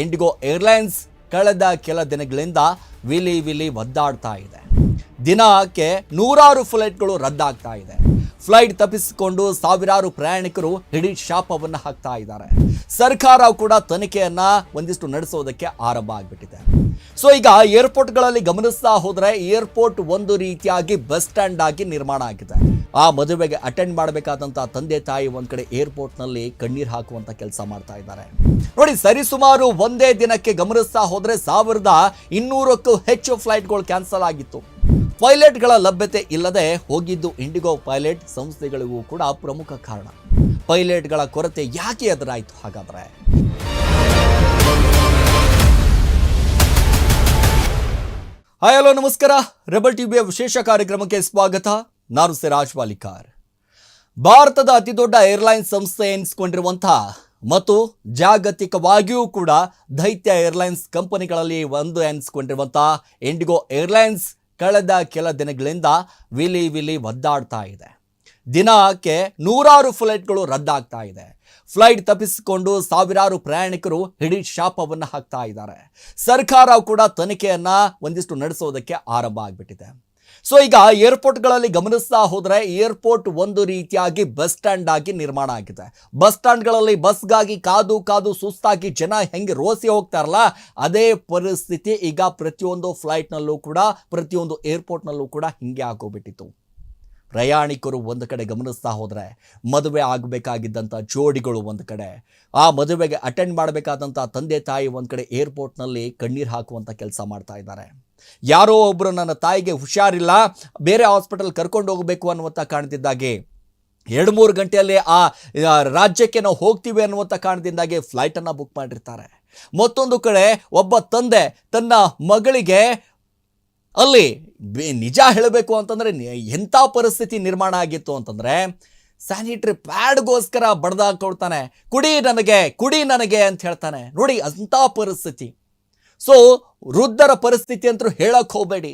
IndiGo airlines ಕಳೆದ ಕೆಲ ದಿನಗಳಿಂದ ವಿಲಿ ವಿಲಿ ಒದ್ದಾಡ್ತಾ ಇದೆ. ದಿನಕ್ಕೆ ನೂರಾರು ಫ್ಲೈಟ್ಗಳು ರದ್ದಾಗ್ತಾ ಇದೆ. ಫ್ಲೈಟ್ ತಪ್ಪಿಸಿಕೊಂಡು ಸಾವಿರಾರು ಪ್ರಯಾಣಿಕರು ಹಿಡಿ ಶಾಪವನ್ನು ಹಾಕ್ತಾ ಇದ್ದಾರೆ. ಸರ್ಕಾರ ಕೂಡ ತನಿಖೆಯನ್ನ ಒಂದಿಷ್ಟು ನಡೆಸೋದಕ್ಕೆ ಆರಂಭ ಆಗಿಬಿಟ್ಟಿದೆ. ಸೊ ಈಗ ಏರ್ಪೋರ್ಟ್ಗಳಲ್ಲಿ ಗಮನಿಸ್ತಾ ಹೋದ್ರೆ ಏರ್ಪೋರ್ಟ್ ಒಂದು ರೀತಿಯಾಗಿ ಬಸ್ ಸ್ಟ್ಯಾಂಡ್ ಆಗಿ ನಿರ್ಮಾಣ ಆಗಿದೆ. ಆ ಮದುವೆಗೆ ಅಟೆಂಡ್ ಮಾಡಬೇಕಾದಂತ ತಂದೆ ತಾಯಿ ಒಂದ್ ಕಡೆ ಏರ್ಪೋರ್ಟ್ನಲ್ಲಿ ಕಣ್ಣೀರು ಹಾಕುವಂತ ಕೆಲಸ ಮಾಡ್ತಾ ಇದ್ದಾರೆ. ನೋಡಿ, ಸರಿಸುಮಾರು ಒಂದೇ ದಿನಕ್ಕೆ ಗಮನಿಸ್ತಾ ಹೋದ್ರೆ ಸಾವಿರದ ಇನ್ನೂರಕ್ಕೂ ಹೆಚ್ಚು ಫ್ಲೈಟ್ಗಳು ಕ್ಯಾನ್ಸಲ್ ಆಗಿತ್ತು. ಪೈಲಟ್ಗಳ ಲಭ್ಯತೆ ಇಲ್ಲದೆ ಹೋಗಿದ್ದು ಇಂಡಿಗೋ ಪೈಲಟ್ ಸಂಸ್ಥೆಗಳಿಗೂ ಕೂಡ ಪ್ರಮುಖ ಕಾರಣ. ಪೈಲಟ್ಗಳ ಕೊರತೆ ಯಾಕೆ ಎದುರಾಯಿತು ಹಾಗಾದರೆ? ಹಾಯ್, ಹಲೋ, ನಮಸ್ಕಾರ. ರೆಬಲ್ ಟಿವಿಯ ವಿಶೇಷ ಕಾರ್ಯಕ್ರಮಕ್ಕೆ ಸ್ವಾಗತ. ನಾನು ಸಿರಾಜ್ ವಾಲಿಕಾರ್ ಭಾರತದ ಅತಿದೊಡ್ಡ ಏರ್ಲೈನ್ ಸಂಸ್ಥೆ ಎನಿಸಿಕೊಂಡಿರುವಂತಹ ಮತ್ತು ಜಾಗತಿಕವಾಗಿಯೂ ಕೂಡ ದೈತ್ಯ ಏರ್ಲೈನ್ಸ್ ಕಂಪನಿಗಳಲ್ಲಿ ಒಂದು ಎನಿಸಿಕೊಂಡಿರುವಂತಹ ಇಂಡಿಗೋ ಏರ್ಲೈನ್ಸ್ ಕಳೆದ ಕೆಲ ದಿನಗಳಿಂದ ವಿಲಿ ವಿಲಿ ಒದ್ದಾಡ್ತಾ ಇದೆ. ದಿನಕ್ಕೆ ನೂರಾರು ಫ್ಲೈಟ್ಗಳು ರದ್ದಾಗ್ತಾ ಇದೆ. ಫ್ಲೈಟ್ ತಪ್ಪಿಸಿಕೊಂಡು ಸಾವಿರಾರು ಪ್ರಯಾಣಿಕರು ಹಿಡಿ ಶಾಪವನ್ನು ಹಾಕ್ತಾ ಇದ್ದಾರೆ. ಸರ್ಕಾರ ಕೂಡ ತನಿಖೆಯನ್ನು ಒಂದಿಷ್ಟು ನಡೆಸೋದಕ್ಕೆ ಆರಂಭ ಆಗಿಬಿಟ್ಟಿದೆ. ಸೊ ಈಗ ಏರ್ಪೋರ್ಟ್ಗಳಲ್ಲಿ ಗಮನಿಸ್ತಾ ಹೋದರೆ ಏರ್ಪೋರ್ಟ್ ಒಂದು ರೀತಿಯಾಗಿ ಬಸ್ ಸ್ಟ್ಯಾಂಡ್ ಆಗಿ ನಿರ್ಮಾಣ ಆಗಿದೆ. ಬಸ್ ಸ್ಟ್ಯಾಂಡ್ಗಳಲ್ಲಿ ಬಸ್ಗಾಗಿ ಕಾದು ಕಾದು ಸುಸ್ತಾಗಿ ಜನ ಹೆಂಗೆ ರೋಸಿ ಹೋಗ್ತಾರಲ್ಲ, ಅದೇ ಪರಿಸ್ಥಿತಿ ಈಗ ಪ್ರತಿಯೊಂದು ಫ್ಲೈಟ್ನಲ್ಲೂ ಕೂಡ, ಪ್ರತಿಯೊಂದು ಏರ್ಪೋರ್ಟ್ನಲ್ಲೂ ಕೂಡ ಹಿಂಗೆ ಆಗೋಗ್ಬಿಟ್ಟಿತ್ತು. ಪ್ರಯಾಣಿಕರು ಒಂದು ಕಡೆ ಗಮನಿಸ್ತಾ ಹೋದರೆ, ಮದುವೆ ಆಗಬೇಕಾಗಿದ್ದಂಥ ಜೋಡಿಗಳು ಒಂದು ಕಡೆ, ಆ ಮದುವೆಗೆ ಅಟೆಂಡ್ ಮಾಡಬೇಕಾದಂಥ ತಂದೆ ತಾಯಿ ಒಂದು ಕಡೆ ಏರ್ಪೋರ್ಟ್ನಲ್ಲಿ ಕಣ್ಣೀರು ಹಾಕುವಂಥ ಕೆಲಸ ಮಾಡ್ತಾ ಇದ್ದಾರೆ. ಯಾರೋ ಒಬ್ಬರು ನನ್ನ ತಾಯಿಗೆ ಹುಷಾರಿಲ್ಲ, ಬೇರೆ ಹಾಸ್ಪಿಟಲ್ ಕರ್ಕೊಂಡು ಹೋಗಬೇಕು ಅನ್ನುವಂಥ ಕಾಣ್ತಿದ್ದಾಗೆ ಎರಡು ಮೂರು ಗಂಟೆಯಲ್ಲಿ ಆ ರಾಜ್ಯಕ್ಕೆ ನಾವು ಹೋಗ್ತೀವಿ ಅನ್ನುವಂಥ ಕಾರಣದಿಂದಾಗಿ ಫ್ಲೈಟನ್ನು ಬುಕ್ ಮಾಡಿರ್ತಾರೆ. ಮತ್ತೊಂದು ಕಡೆ ಒಬ್ಬ ತಂದೆ ತನ್ನ ಮಗಳಿಗೆ ಅಲ್ಲಿ ನಿಜ ಹೇಳಬೇಕು ಅಂತಂದರೆ ಎಂಥ ಪರಿಸ್ಥಿತಿ ನಿರ್ಮಾಣ ಆಗಿತ್ತು ಅಂತಂದರೆ ಸ್ಯಾನಿಟ್ರಿ ಪ್ಯಾಡ್ಗೋಸ್ಕರ ಬಡ್ದಾಕೊಳ್ತಾನೆ ಕುಡಿ ನನಗೆ ಕುಡಿ ನನಗೆ ಅಂತ ಹೇಳ್ತಾನೆ. ನೋಡಿ, ಅಂಥ ಪರಿಸ್ಥಿತಿ. ಸೊ ವೃದ್ಧರ ಪರಿಸ್ಥಿತಿ ಅಂತೂ ಹೇಳಕ್ಕೆ ಹೋಗಬೇಡಿ.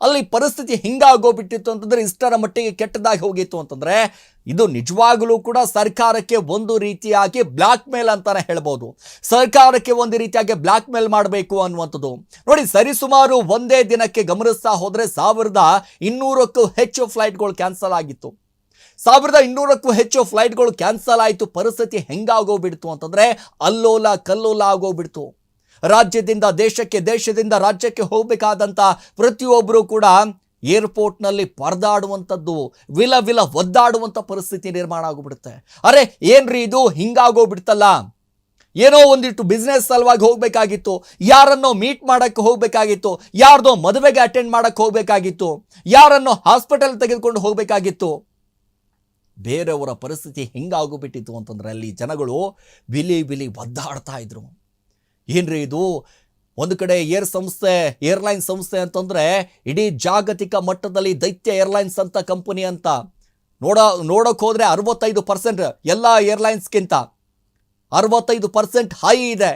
ಅಲ್ಲಿ ಪರಿಸ್ಥಿತಿ ಹಿಂಗಾಗೋಗ್ಬಿಟ್ಟಿತ್ತು ಅಂತಂದರೆ ಇಷ್ಟರ ಮಟ್ಟಿಗೆ ಕೆಟ್ಟದಾಗಿ ಹೋಗಿತ್ತು ಅಂತಂದರೆ ಇದು ನಿಜವಾಗಲೂ ಕೂಡ ಸರ್ಕಾರಕ್ಕೆ ಒಂದು ರೀತಿಯಾಗಿ ಬ್ಲ್ಯಾಕ್ ಮೇಲ್ ಅಂತಾನೆ ಹೇಳ್ಬೋದು. ಸರ್ಕಾರಕ್ಕೆ ಒಂದು ರೀತಿಯಾಗಿ ಬ್ಲ್ಯಾಕ್ ಮೇಲ್ ಮಾಡಬೇಕು ಅನ್ನುವಂಥದ್ದು. ನೋಡಿ, ಸರಿಸುಮಾರು ಒಂದೇ ದಿನಕ್ಕೆ ಗಮನಿಸ್ತಾ ಹೋದರೆ ಸಾವಿರದ ಇನ್ನೂರಕ್ಕೂ ಹೆಚ್ಚು ಫ್ಲೈಟ್ಗಳು ಕ್ಯಾನ್ಸಲ್ ಆಗಿತ್ತು. ಸಾವಿರದ ಇನ್ನೂರಕ್ಕೂ ಹೆಚ್ಚು ಫ್ಲೈಟ್ಗಳು ಕ್ಯಾನ್ಸಲ್ ಆಯಿತು, ಪರಿಸ್ಥಿತಿ ಹೆಂಗಾಗೋಗ್ಬಿಡ್ತು ಅಂತಂದರೆ ಅಲ್ಲೋಲ ಕಲ್ಲೋಲ ಆಗೋಗ್ಬಿಡ್ತು. ರಾಜ್ಯದಿಂದ ದೇಶಕ್ಕೆ, ದೇಶದಿಂದ ರಾಜ್ಯಕ್ಕೆ ಹೋಗಬೇಕಾದಂಥ ಪ್ರತಿಯೊಬ್ಬರೂ ಕೂಡ ಏರ್ಪೋರ್ಟ್ನಲ್ಲಿ ಪರದಾಡುವಂಥದ್ದು ವಿಲ ವಿಲ ಒದ್ದಾಡುವಂಥ ಪರಿಸ್ಥಿತಿ ನಿರ್ಮಾಣ ಆಗೋಗ್ಬಿಡುತ್ತೆ ಅರೆ, ಏನ್ರಿ ಇದು? ಹಿಂಗಾಗೋಗ್ಬಿಡ್ತಲ್ಲ. ಏನೋ ಒಂದಿಟ್ಟು ಬಿಸ್ನೆಸ್ ಸಲುವಾಗಿ ಹೋಗಬೇಕಾಗಿತ್ತು. ಯಾರನ್ನೋ ಮೀಟ್ ಮಾಡೋಕ್ಕೆ ಹೋಗಬೇಕಾಗಿತ್ತು. ಯಾರ್ದೋ ಮದುವೆಗೆ ಅಟೆಂಡ್ ಮಾಡೋಕ್ಕೆ ಹೋಗಬೇಕಾಗಿತ್ತು. ಯಾರನ್ನೋ ಹಾಸ್ಪಿಟಲ್ ತೆಗೆದುಕೊಂಡು ಹೋಗಬೇಕಾಗಿತ್ತು. ಬೇರೆಯವರ ಪರಿಸ್ಥಿತಿ ಹೆಂಗಾಗೋಗ್ಬಿಟ್ಟಿತ್ತು ಅಂತಂದ್ರೆ ಅಲ್ಲಿ ಜನಗಳು ಬಿಲಿ ಬಿಲಿ ಒದ್ದಾಡ್ತಾ ಇದ್ರು. ಏನ್ರಿ ಇದು? ಒಂದು ಕಡೆ ಏರ್ ಸಂಸ್ಥೆ ಏರ್ಲೈನ್ ಸಂಸ್ಥೆ ಅಂತಂದ್ರೆ ಇಡೀ ಜಾಗತಿಕ ಮಟ್ಟದಲ್ಲಿ ದೈತ್ಯ ಏರ್ಲೈನ್ಸ್ ಅಂತ ಕಂಪನಿ ಅಂತ. ನೋಡ, ನೋಡೋಕೆ ಹೋದ್ರೆ ಅರವತ್ತೈದು ಪರ್ಸೆಂಟ್ ಎಲ್ಲ ಏರ್ಲೈನ್ಸ್ಗಿಂತ. ಅರವತ್ತೈದು ಪರ್ಸೆಂಟ್ ಹೈ ಇದೆ.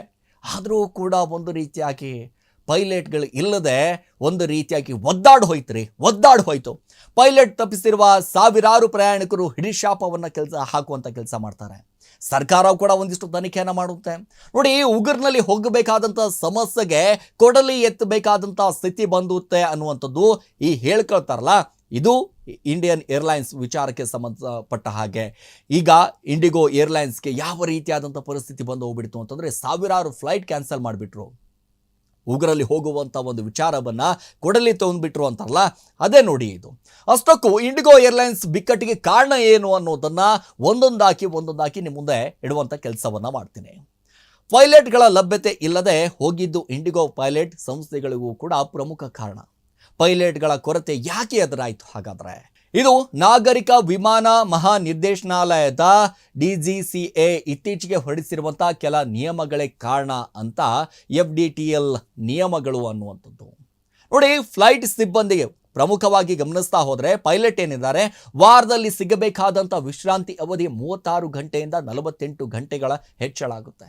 ಆದರೂ ಕೂಡ ಒಂದು ರೀತಿಯಾಗಿ ಪೈಲಟ್ಗಳು ಇಲ್ಲದೆ ಒಂದು ರೀತಿಯಾಗಿ ಒದ್ದಾಡ್ ಹೋಯ್ತು ರೀ ಒದ್ದಾಡ್ ಹೋಯ್ತು. ಪೈಲಟ್ ತಪ್ಪಿಸಿರುವ ಸಾವಿರಾರು ಪ್ರಯಾಣಿಕರು ಹಿಡಿಶಾಪವನ್ನು ಕೆಲಸ ಹಾಕುವಂಥ ಕೆಲಸ ಮಾಡ್ತಾರೆ. ಸರ್ಕಾರ ಕೂಡ ಒಂದಿಷ್ಟು ತನಿಖೆಯನ್ನು ಮಾಡುತ್ತೆ. ನೋಡಿ ಉಗುರ್ನಲ್ಲಿ ಹೋಗಬೇಕಾದಂಥ ಸಮಸ್ಯೆಗೆ ಕೊಡಲಿ ಎತ್ತಬೇಕಾದಂಥ ಸ್ಥಿತಿ ಬಂದುತ್ತೆ ಅನ್ನುವಂಥದ್ದು ಈ ಹೇಳ್ಕೊಳ್ತಾರಲ್ಲ, ಇದು ಇಂಡಿಯನ್ ಏರ್ಲೈನ್ಸ್ ವಿಚಾರಕ್ಕೆ ಸಂಬಂಧಪಟ್ಟ ಹಾಗೆ. ಈಗ ಇಂಡಿಗೋ ಏರ್ಲೈನ್ಸ್ಗೆ ಯಾವ ರೀತಿಯಾದಂಥ ಪರಿಸ್ಥಿತಿ ಬಂದು ಹೋಗ್ಬಿಡ್ತು ಅಂತಂದರೆ ಸಾವಿರಾರು ಫ್ಲೈಟ್ ಕ್ಯಾನ್ಸಲ್ ಮಾಡಿಬಿಟ್ರು. ಉಗುರಲ್ಲಿ ಹೋಗುವಂಥ ಒಂದು ವಿಚಾರವನ್ನು ಕೊಡಲಿ ತೊಗೊಂಡ್ಬಿಟ್ರು ಅಂತಾರಲ್ಲ, ಅದೇ ನೋಡಿ ಇದು. ಅಷ್ಟಕ್ಕೂ ಇಂಡಿಗೋ ಏರ್ಲೈನ್ಸ್ ಬಿಕ್ಕಟ್ಟಿಗೆ ಕಾರಣ ಏನು ಅನ್ನೋದನ್ನು ಒಂದೊಂದಾಕಿ ಒಂದೊಂದಾಕಿ ನಿಮ್ಮ ಮುಂದೆ ಇಡುವಂಥ ಕೆಲಸವನ್ನು ಮಾಡ್ತೀನಿ. ಪೈಲಟ್ಗಳ ಲಭ್ಯತೆ ಇಲ್ಲದೆ ಹೋಗಿದ್ದು ಇಂಡಿಗೋ ಪೈಲಟ್ ಸಂಸ್ಥೆಗಳಿಗೂ ಕೂಡ ಪ್ರಮುಖ ಕಾರಣ. ಪೈಲಟ್ಗಳ ಕೊರತೆ ಯಾಕೆ ಎದುರಾಯಿತು ಹಾಗಾದ್ರೆ? ಇದು ನಾಗರಿಕ ವಿಮಾನ ಮಹಾ ಮಹಾನಿರ್ದೇಶನಾಲಯದ ಎ ಇತ್ತೀಚೆಗೆ ಹೊರಡಿಸಿರುವಂತಹ ಕೆಲ ನಿಯಮಗಳೇ ಕಾರಣ ಅಂತ ಎಫ್ ಡಿ ಟಿ ಎಲ್ ನಿಯಮಗಳು ಅನ್ನುವಂಥದ್ದು. ನೋಡಿ, ಫ್ಲೈಟ್ ಸಿಬ್ಬಂದಿಗೆ ಪ್ರಮುಖವಾಗಿ ಗಮನಿಸ್ತಾ ಹೋದರೆ ಪೈಲಟ್ ಏನಿದ್ದಾರೆ, ವಾರದಲ್ಲಿ ಸಿಗಬೇಕಾದಂಥ ವಿಶ್ರಾಂತಿ ಅವಧಿ ಮೂವತ್ತಾರು ಗಂಟೆಯಿಂದ ನಲವತ್ತೆಂಟು ಗಂಟೆಗಳ ಹೆಚ್ಚಳ ಆಗುತ್ತೆ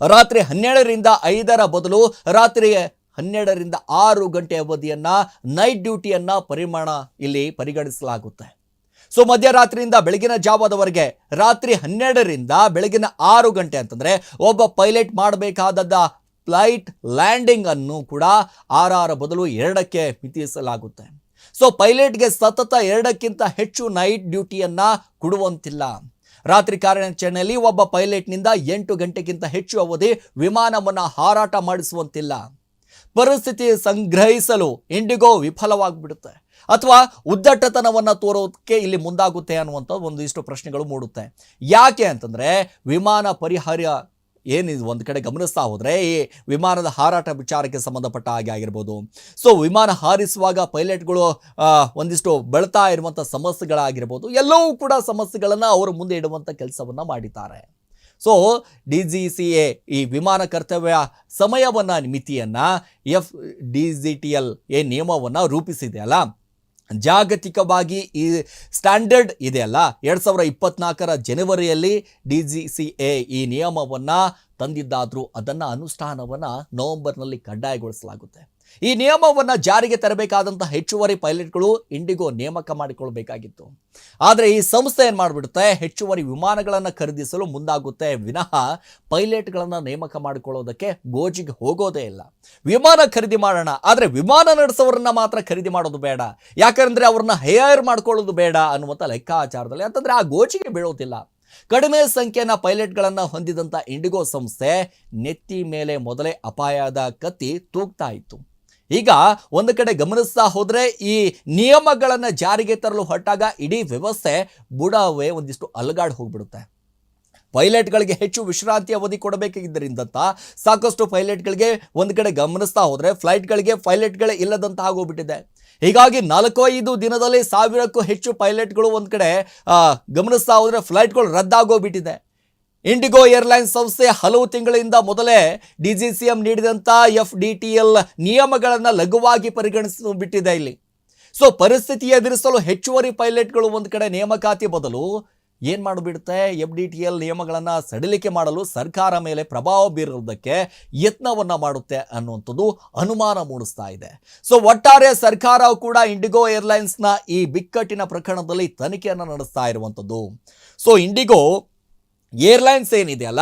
ರಾತ್ರಿ ಹನ್ನೆರಡರಿಂದ ಐದರ ಬದಲು ರಾತ್ರಿ ಹನ್ನೆರಡರಿಂದ ಆರು ಗಂಟೆ ಅವಧಿಯನ್ನು ನೈಟ್ ಡ್ಯೂಟಿಯನ್ನ ಪರಿಮಾಣ ಇಲ್ಲಿ ಪರಿಗಣಿಸಲಾಗುತ್ತೆ. ಸೊ ಮಧ್ಯರಾತ್ರಿಯಿಂದ ಬೆಳಗಿನ ಜಾವದವರೆಗೆ ರಾತ್ರಿ ಹನ್ನೆರಡರಿಂದ ಬೆಳಗಿನ ಆರು ಗಂಟೆ ಅಂತಂದರೆ ಒಬ್ಬ ಪೈಲಟ್ ಮಾಡಬೇಕಾದದ್ದ ಫ್ಲೈಟ್ ಲ್ಯಾಂಡಿಂಗ್ ಅನ್ನು ಕೂಡ ಆರಾರ ಬದಲು ಎರಡಕ್ಕೆ ಮಿತಿಸಲಾಗುತ್ತೆ ಸೊ ಪೈಲಟ್ಗೆ ಸತತ ಎರಡಕ್ಕಿಂತ ಹೆಚ್ಚು ನೈಟ್ ಡ್ಯೂಟಿಯನ್ನ ಕೊಡುವಂತಿಲ್ಲ. ರಾತ್ರಿ ಕಾರ್ಯಾಚರಣೆಯಲ್ಲಿ ಒಬ್ಬ ಪೈಲಟ್ನಿಂದ ಎಂಟು ಗಂಟೆಗಿಂತ ಹೆಚ್ಚು ಅವಧಿ ವಿಮಾನವನ್ನು ಹಾರಾಟ ಮಾಡಿಸುವಂತಿಲ್ಲ. ಪರಿಸ್ಥಿತಿ ಸಂಗ್ರಹಿಸಲು ಇಂಡಿಗೋ ವಿಫಲವಾಗಿಬಿಡುತ್ತೆ. ಅಥವಾ ಉದ್ದಟತನವನ್ನು ತೋರೋದಕ್ಕೆ ಇಲ್ಲಿ ಮುಂದಾಗುತ್ತೆ ಅನ್ನುವಂಥ ಒಂದಿಷ್ಟು ಪ್ರಶ್ನೆಗಳು ಮೂಡುತ್ತೆ. ಯಾಕೆ ಅಂತಂದರೆ, ವಿಮಾನ ಪರಿಹಾರ ಏನಿದು ಒಂದು ಕಡೆ ಗಮನಿಸ್ತಾ ಹೋದರೆ, ಈ ವಿಮಾನದ ಹಾರಾಟ ವಿಚಾರಕ್ಕೆ ಸಂಬಂಧಪಟ್ಟ ಹಾಗೆ ಆಗಿರ್ಬೋದು. ಸೊ ವಿಮಾನ ಹಾರಿಸುವಾಗ ಪೈಲಟ್ಗಳು ಒಂದಿಷ್ಟು ಬೆಳ್ತಾ ಇರುವಂಥ ಸಮಸ್ಯೆಗಳಾಗಿರ್ಬೋದು. ಎಲ್ಲವೂ ಕೂಡ ಸಮಸ್ಯೆಗಳನ್ನು ಅವರು ಮುಂದೆ ಇಡುವಂಥ ಕೆಲಸವನ್ನು ಮಾಡಿದ್ದಾರೆ. So D G C A ಈ ವಿಮಾನ ಕರ್ತವ್ಯ ಸಮಯವನ್ನು, ಮಿತಿಯನ್ನು F D G T L A ನಿಯಮವನ್ನು ರೂಪಿಸಿದೆ ಅಲ್ಲ? ಜಾಗತಿಕವಾಗಿ ಈ ಸ್ಟ್ಯಾಂಡರ್ಡ್ ಇದೆಯಲ್ಲ ಎರಡು ಸಾವಿರ ಇಪ್ಪತ್ನಾಲ್ಕರ ಜನವರಿಯಲ್ಲಿ ಡಿ ಜಿ ಸಿ ಎ ಈ ನಿಯಮವನ್ನು ತಂದಿದ್ದಾದರೂ ಅದನ್ನು ಅನುಷ್ಠಾನವನ್ನು ನವೆಂಬರ್ನಲ್ಲಿ ಕಡ್ಡಾಯಗೊಳಿಸಲಾಗುತ್ತೆ. ಈ ನಿಯಮವನ್ನು ಜಾರಿಗೆ ತರಬೇಕಾದಂಥ ಹೆಚ್ಚುವರಿ ಪೈಲಟ್ಗಳು ಇಂಡಿಗೋ ನೇಮಕ ಮಾಡಿಕೊಳ್ಬೇಕಾಗಿತ್ತು ಆದರೆ ಈ ಸಂಸ್ಥೆ ಏನು ಮಾಡಿಬಿಡುತ್ತೆ? ಹೆಚ್ಚುವರಿ ವಿಮಾನಗಳನ್ನು ಖರೀದಿಸಲು ಮುಂದಾಗುತ್ತೆ. ವಿನಃ ಪೈಲಟ್ಗಳನ್ನು ನೇಮಕ ಮಾಡಿಕೊಳ್ಳೋದಕ್ಕೆ ಗೋಜಿಗೆ ಹೋಗೋದೇ ಇಲ್ಲ. ವಿಮಾನ ಖರೀದಿ ಮಾಡೋಣ. ಆದರೆ ವಿಮಾನ ನಡೆಸೋರನ್ನ ಮಾತ್ರ ಖರೀದಿ ಮಾಡೋದು ಬೇಡ. ಯಾಕಂದರೆ ಅವ್ರನ್ನ ಹೇರ್ ಮಾಡ್ಕೊಳ್ಳೋದು ಬೇಡ ಅನ್ನುವಂಥ ಲೆಕ್ಕಾಚಾರದಲ್ಲಿ. ಅಂತಂದರೆ ಆ ಗೋಜಿಗೆ ಬೀಳೋದಿಲ್ಲ. ಕಡಿಮೆ ಸಂಖ್ಯೆಯ ಪೈಲಟ್ಗಳನ್ನು ಹೊಂದಿದಂಥ ಇಂಡಿಗೋ ಸಂಸ್ಥೆ ನೆತ್ತಿ ಮೇಲೆ ಮೊದಲೇ ಅಪಾಯದ ಕತ್ತಿ ತೂಗ್ತಾ ಇತ್ತು. ಈಗ ಒಂದು ಕಡೆ ಗಮನಿಸ್ತಾ ಹೋದರೆ ಈ ನಿಯಮಗಳನ್ನು ಜಾರಿಗೆ ತರಲು ಹೊರಟಾಗ ಇಡೀ ವ್ಯವಸ್ಥೆ ಬುಡವೇ ಒಂದಿಷ್ಟು ಅಲಗಾಡ್ ಹೋಗ್ಬಿಡುತ್ತೆ. ಪೈಲಟ್ಗಳಿಗೆ ಹೆಚ್ಚು ವಿಶ್ರಾಂತಿ ಅವಧಿ ಕೊಡಬೇಕಾಗಿದ್ದರಿಂದಂತ ಸಾಕಷ್ಟು ಪೈಲಟ್ಗಳಿಗೆ ಒಂದು ಕಡೆ ಗಮನಿಸ್ತಾ ಹೋದರೆ ಫ್ಲೈಟ್ಗಳಿಗೆ ಪೈಲಟ್ಗಳೇ ಇಲ್ಲದಂತ ಆಗೋಗ್ಬಿಟ್ಟಿದೆ. ಹೀಗಾಗಿ ನಾಲ್ಕು ಐದು ದಿನದಲ್ಲಿ ಸಾವಿರಕ್ಕೂ ಹೆಚ್ಚು ಪೈಲಟ್ಗಳು ಒಂದು ಕಡೆ ಗಮನಿಸ್ತಾ ಹೋದರೆ ಫ್ಲೈಟ್ಗಳು ರದ್ದಾಗೋಗ್ಬಿಟ್ಟಿದೆ. ಇಂಡಿಗೋ ಏರ್ಲೈನ್ಸ್ ಸಂಸ್ಥೆ ಹಲವು ತಿಂಗಳಿಂದ ಮೊದಲೇ ಡಿಜಿಸಿಎಂ ನೀಡಿದಂಥ ಎಫ್ ಡಿ ಟಿ ಎಲ್ ನಿಯಮಗಳನ್ನು ಲಘುವಾಗಿ ಪರಿಗಣಿಸು ಬಿಟ್ಟಿದೆ ಇಲ್ಲಿ. ಸೊ ಪರಿಸ್ಥಿತಿ ಎದುರಿಸಲು ಹೆಚ್ಚುವರಿ ಪೈಲಟ್ಗಳು ಒಂದು ಕಡೆ ನೇಮಕಾತಿ ಬದಲು ಏನು ಮಾಡಿಬಿಡುತ್ತೆ? ಎಫ್ ಡಿ ಟಿ ಎಲ್ ನಿಯಮಗಳನ್ನು ಸಡಿಲಿಕೆ ಮಾಡಲು ಸರ್ಕಾರ ಮೇಲೆ ಪ್ರಭಾವ ಬೀರುವುದಕ್ಕೆ ಯತ್ನವನ್ನು ಮಾಡುತ್ತೆ ಅನ್ನುವಂಥದ್ದು ಅನುಮಾನ ಮೂಡಿಸ್ತಾ ಇದೆ. ಸೊ ಒಟ್ಟಾರೆ ಸರ್ಕಾರ ಕೂಡ ಇಂಡಿಗೋ ಏರ್ಲೈನ್ಸ್ನ ಈ ಬಿಕ್ಕಟ್ಟಿನ ಪ್ರಕರಣದಲ್ಲಿ ತನಿಖೆಯನ್ನು ನಡೆಸ್ತಾ ಇರುವಂಥದ್ದು. ಸೊ ಇಂಡಿಗೋ ಏರ್ಲೈನ್ಸ್ ಏನಿದೆಯಲ್ಲ,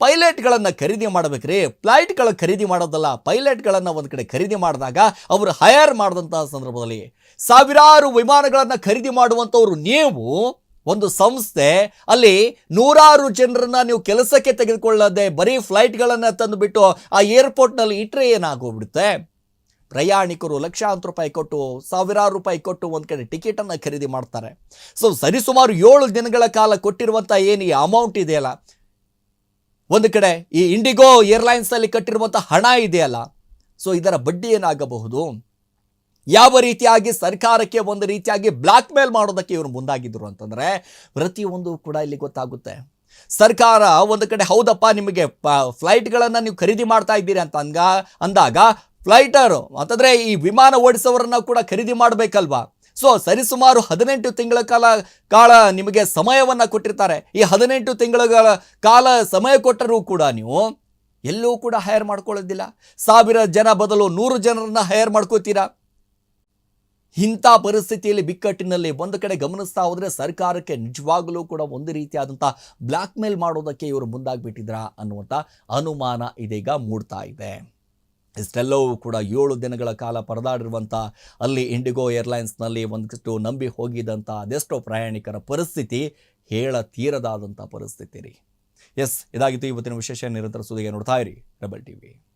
ಪೈಲಟ್ಗಳನ್ನು ಖರೀದಿ ಮಾಡಬೇಕ್ರಿ. ಫ್ಲೈಟ್ಗಳ ಖರೀದಿ ಮಾಡೋದಲ್ಲ, ಪೈಲಟ್ಗಳನ್ನು ಒಂದು ಕಡೆ ಖರೀದಿ ಮಾಡಿದಾಗ ಅವರು ಹೈರ್ ಮಾಡಿದಂಥ ಸಂದರ್ಭದಲ್ಲಿ. ಸಾವಿರಾರು ವಿಮಾನಗಳನ್ನು ಖರೀದಿ ಮಾಡುವಂಥವ್ರು ನೀವು, ಒಂದು ಸಂಸ್ಥೆ, ಅಲ್ಲಿ ನೂರಾರು ಜನರನ್ನ ನೀವು ಕೆಲಸಕ್ಕೆ ತೆಗೆದುಕೊಳ್ಳದೆ ಬರೀ ಫ್ಲೈಟ್ಗಳನ್ನು ತಂದುಬಿಟ್ಟು ಆ ಏರ್ಪೋರ್ಟ್ನಲ್ಲಿ ಇಟ್ಟರೆ ಏನಾಗೋಗ್ಬಿಡುತ್ತೆ? ಪ್ರಯಾಣಿಕರು ಲಕ್ಷಾಂತರ ರೂಪಾಯಿ ಕೊಟ್ಟು, ಸಾವಿರಾರು ರೂಪಾಯಿ ಕೊಟ್ಟು ಒಂದು ಕಡೆ ಟಿಕೆಟನ್ನು ಖರೀದಿ ಮಾಡ್ತಾರೆ. ಸೊ ಸರಿಸುಮಾರು ಏಳು ದಿನಗಳ ಕಾಲ ಕೊಟ್ಟಿರುವಂಥ ಏನು ಈ ಅಮೌಂಟ್ ಇದೆಯಲ್ಲ? ಒಂದು ಕಡೆ ಈ ಇಂಡಿಗೋ ಏರ್ಲೈನ್ಸಲ್ಲಿ ಕಟ್ಟಿರುವಂಥ ಹಣ ಇದೆಯಲ್ಲ? ಸೊ ಇದರ ಬಡ್ಡಿ ಏನಾಗಬಹುದು? ಯಾವ ರೀತಿಯಾಗಿ ಸರ್ಕಾರಕ್ಕೆ ಒಂದು ರೀತಿಯಾಗಿ ಬ್ಲ್ಯಾಕ್ ಮೇಲ್ ಮಾಡೋದಕ್ಕೆ ಇವರು ಮುಂದಾಗಿದ್ರು ಅಂತಂದರೆ, ಪ್ರತಿಯೊಂದು ಕೂಡ ಇಲ್ಲಿ ಗೊತ್ತಾಗುತ್ತೆ. ಸರ್ಕಾರ ಒಂದು ಕಡೆ, ಹೌದಪ್ಪ, ನಿಮಗೆ ಫ್ಲೈಟ್ಗಳನ್ನು ನೀವು ಖರೀದಿ ಮಾಡ್ತಾ ಇದ್ದೀರಿ ಅಂತ ಅಂದಾಗ ಫ್ಲೈಟರು. ಅಂತಂದರೆ ಈ ವಿಮಾನ ಓಡಿಸೋರನ್ನ ಕೂಡ ಖರೀದಿ ಮಾಡಬೇಕಲ್ವಾ? ಸೊ ಸರಿಸುಮಾರು ಹದಿನೆಂಟು ತಿಂಗಳ ಕಾಲ ಕಾಲ ನಿಮಗೆ ಸಮಯವನ್ನು ಕೊಟ್ಟಿರ್ತಾರೆ. ಈ ಹದಿನೆಂಟು ತಿಂಗಳ ಕಾಲ ಸಮಯ ಕೊಟ್ಟರೂ ಕೂಡ ನೀವು ಎಲ್ಲೂ ಕೂಡ ಹೈರ್ ಮಾಡ್ಕೊಳ್ಳೋದಿಲ್ಲ. ಸಾವಿರ ಜನ ಬದಲು ನೂರು ಜನರನ್ನ ಹೈರ್ ಮಾಡ್ಕೋತೀರಾ? ಇಂಥ ಪರಿಸ್ಥಿತಿಯಲ್ಲಿ ಬಿಕ್ಕಟ್ಟಿನಲ್ಲಿ ಒಂದು ಕಡೆ ಗಮನಿಸ್ತಾ ಹೋದರೆ ಸರ್ಕಾರಕ್ಕೆ ನಿಜವಾಗಲೂ ಕೂಡ ಒಂದು ರೀತಿಯಾದಂಥ ಬ್ಲ್ಯಾಕ್ ಮೇಲ್ ಮಾಡೋದಕ್ಕೆ ಇವರು ಮುಂದಾಗ್ಬಿಟ್ಟಿದ್ರಾ ಅನ್ನುವಂಥ ಅನುಮಾನ ಇದೀಗ ಮೂಡ್ತಾ ಇದೆ. ಇಷ್ಟೆಲ್ಲವೂ ಕೂಡ ಏಳು ದಿನಗಳ ಕಾಲ ಪರದಾಡಿರುವಂಥ ಅಲ್ಲಿ ಇಂಡಿಗೋ ಏರ್ಲೈನ್ಸ್ನಲ್ಲಿ ಒಂದಿಷ್ಟು ನಂಬಿ ಹೋಗಿದ್ದಂಥ ಅದೆಷ್ಟೋ ಪ್ರಯಾಣಿಕರ ಪರಿಸ್ಥಿತಿ ಹೇಳ ತೀರದಾದಂಥ ಪರಿಸ್ಥಿತಿ ರೀ. ಎಸ್, ಇದಾಗಿತ್ತು ಇವತ್ತಿನ ವಿಶೇಷ ನಿರಂತರ ಸುದ್ದಿಗೆ ನೋಡ್ತಾ ಇರಿ, ರೆಬಲ್ ಟಿವಿ.